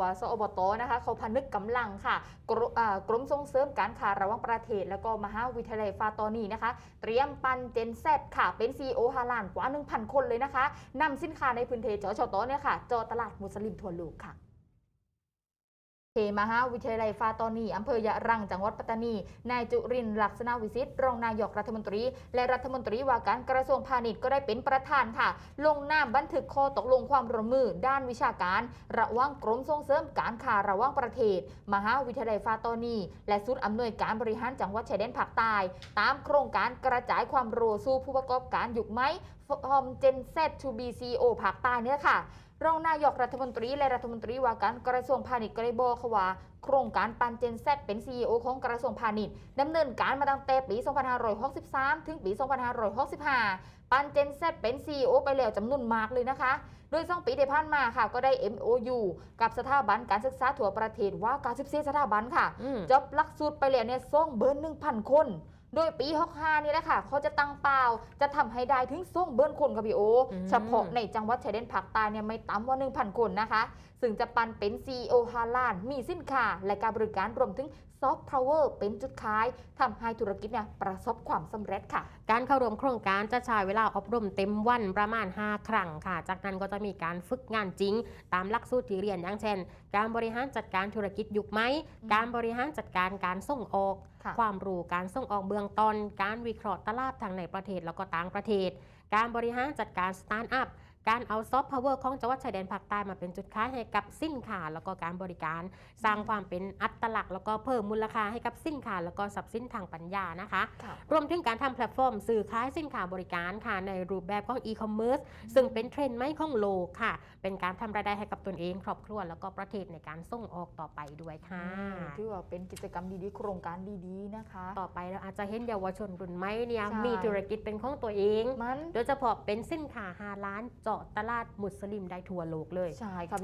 ว่าสอบตนะคะเขาพนึกกำลังค่ะกรอ่ากรมส่งเสริมการค้าระหว่างประเทศ แล้วก็มหาวิทยาลัยฟาตอนีนะคะ เตรียมปันเจนเซค่ะ เป็นซีโอฮาลานกว่า 1,000 คนเลยนะคะนำสินค้าในพื้นที่จอชตเนี่ยค่ะ จอตลาดมุสลิมทั่วโลกค่ะ เทมหาวิทยาลัยฟาตอนีอำเภอยะรังจังหวัดปัตตานี นายจุรินทร์ลักษณะวิสิทธิ์รองนายกรัฐมนตรี และรัฐมนตรีว่าการกระทรวงพาณิชย์ก็ได้เป็นประธานค่ะ ลงนามบันทึกข้อตกลงความร่วมมือด้านวิชาการ ระหว่างกรมส่งเสริมการค้าระหว่างประเทศ มหาวิทยาลัยฟาตอนี และศูนย์อำนวยการบริหารจังหวัดชายแดนภาคใต้ตามโครงการกระจายความรู้สู่ผู้ประกอบการยุคไหมฟอร์มเจนเซทูบีซีโอภาคใต้เนี่ยค่ะ รองนายกรัฐมนตรีและรัฐมนตรีว่าการกระทรวงพาณิชย์ก็ได้บอกค่ะว่าโครงการปันเจนเซเป็น CEO ของกระทรวงพาณิชย์ดำเนินการมาตั้งแต่ปี 2563 ถึงปี 2565 ปันเจนเซเป็น CEO ไปแล้วจำนวนมากเลยนะคะ โดยสองปีที่ผ่านมาค่ะ ก็ได้ MOU กับสถาบันการศึกษาทั่วประเทศว่า94สถาบันค่ะอืมจบหลักสูตรไปแล้วเนี่ยส่งเบิร์น1,000 คน โดยปี 65 นี่แหละค่ะ เขาจะตั้งเป้าจะทำให้ได้ถึงส่งเบิร์นคนค่ะพี่โออืมเฉพาะในจังหวัดชายแดนภาคใต้เนี่ยไม่ต่ำกว่า 1,000 คนนะคะ ซึ่งจะปันเป็น CEO ฮาลาน มีสินค้า และการบริการรวมถึงซอฟต์พาวเวอร์เป็นจุดขายทำให้ธุรกิจเนี่ยประสบความสำเร็จค่ะ การเข้าร่วมโครงการจะใช้เวลาอบรมเต็มวันประมาณ 5 ครั้งค่ะ จากนั้นก็จะมีการฝึกงานจริง ตามหลักสูตรที่เรียนอย่างเช่น การบริหารจัดการธุรกิจยุคไหมอืมการบริหารจัดการการส่งออกค่ะความรู้การส่งออกเบื้องต้น การวิเคราะห์ตลาดทางในประเทศแล้วก็ต่างประเทศ การบริหารจัดการสตาร์ทอัพ การเอาซอฟต์พาวเวอร์ของจังหวัดชายแดนภาคใต้มาเป็นจุดขายให้กับสินค้าแล้วก็การบริการ สร้างความเป็นอัตลักษณ์แล้วก็เพิ่มมูลค่าให้กับสินค้าแล้วก็ทรัพย์สินทางปัญญานะคะค่ะรวมถึงการทำแพลตฟอร์มสื่อขายสินค้าบริการค่ะในรูปแบบของอีคอมเมิร์ซซึ่งเป็นเทรนด์ใหม่ของโลกค่ะ เป็นการทำรายได้ให้กับตนเอง ครอบครัวแล้วก็ประเทศในการส่งออกต่อไปด้วยค่ะถือว่าเป็นกิจกรรมดีๆ โครงการดีๆนะคะ ต่อไปเราอาจจะเห็นเยาวชนรุ่นใหม่เนี่ยใช่มีธุรกิจเป็นของตัวเองมันโดยเฉพาะเป็นสินค้าฮาล้านเจาะตลาดมุสลิมได้ทั่วโลกเลย ใช่ค่ะ